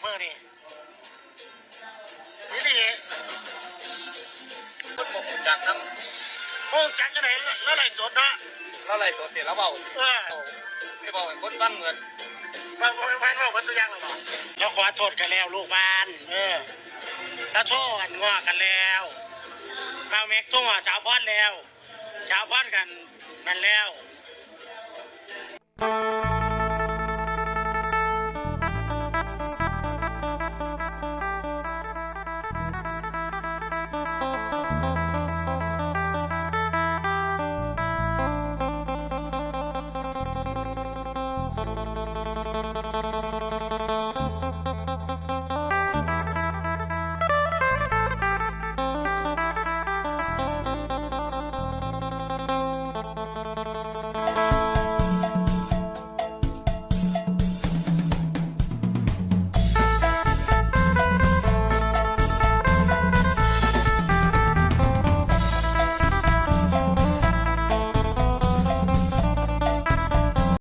เมื่อนี่นี่ลีคนบอกจักน้โอ้จักกันไหนแล้วไหลสดนะแล้วะไรสดเดี๋ยวเราเบาเออไม่บอกให้คนฟังเหมือนบางคนพันว่าวัตถุยังหรอเปล่าแล้วขอโทษกันแล้วลูกบ้าน เออแล้วโทษงอกันแล้วมาเม็กโทษชาวพอดแล้วชาวพอดกันนั่นแล้ว